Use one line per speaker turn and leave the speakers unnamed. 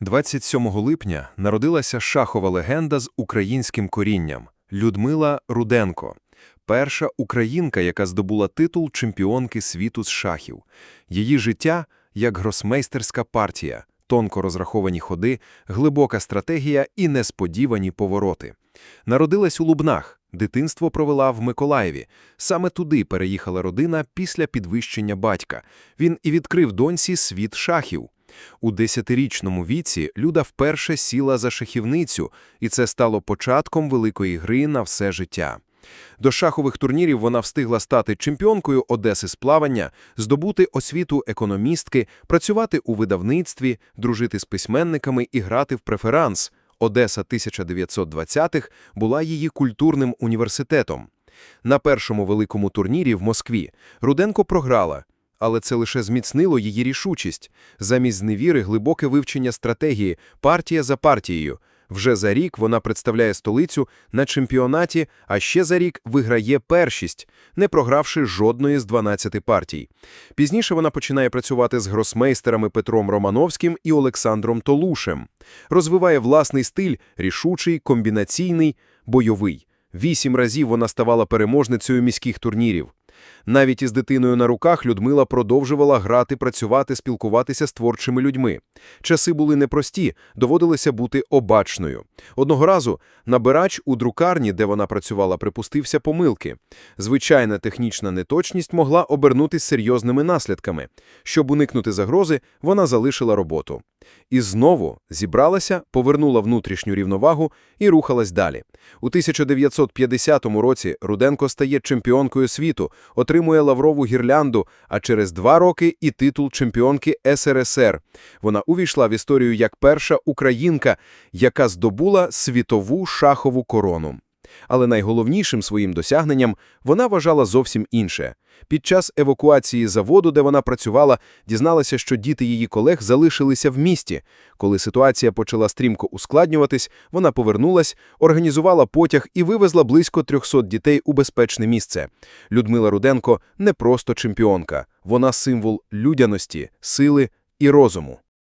27 липня народилася шахова легенда з українським корінням Людмила Руденко, перша українка, яка здобула титул чемпіонки світу з шахів. Її життя як гросмейстерська партія, тонко розраховані ходи, глибока стратегія і несподівані повороти. Народилась у Лубнах, дитинство провела в Миколаєві. Саме туди переїхала родина після підвищення батька. Він і відкрив доньці світ шахів. У десятирічному віці Люда вперше сіла за шахівницю, і це стало початком великої гри на все життя. До шахових турнірів вона встигла стати чемпіонкою Одеси з плавання, здобути освіту економістки, працювати у видавництві, дружити з письменниками і грати в преферанс. Одеса 1920-х була її культурним університетом. На першому великому турнірі в Москві Руденко програла, але це лише зміцнило її рішучість. Замість зневіри глибоке вивчення стратегії, партія за партією. Вже за рік вона представляє столицю на чемпіонаті, а ще за рік виграє першість, не програвши жодної з 12 партій. Пізніше вона починає працювати з гросмейстерами Петром Романовським і Олександром Толушем. Розвиває власний стиль – рішучий, комбінаційний, бойовий. Вісім разів вона ставала переможницею міських турнірів. Навіть із дитиною на руках Людмила продовжувала грати, працювати, спілкуватися з творчими людьми. Часи були непрості, доводилося бути обачною. Одного разу набирач у друкарні, де вона працювала, припустився помилки. Звичайна технічна неточність могла обернутись серйозними наслідками. Щоб уникнути загрози, вона залишила роботу. І знову зібралася, повернула внутрішню рівновагу і рухалась далі. У 1950 році Руденко стає чемпіонкою світу, отримує лаврову гірлянду, а через два роки і титул чемпіонки СРСР. Вона увійшла в історію як перша українка, яка здобула світову шахову корону. Але найголовнішим своїм досягненням вона вважала зовсім інше. Під час евакуації заводу, де вона працювала, дізналася, що діти її колег залишилися в місті. Коли ситуація почала стрімко ускладнюватись, вона повернулась, організувала потяг і вивезла близько 300 дітей у безпечне місце. Людмила Руденко не просто чемпіонка, вона символ людяності, сили і розуму.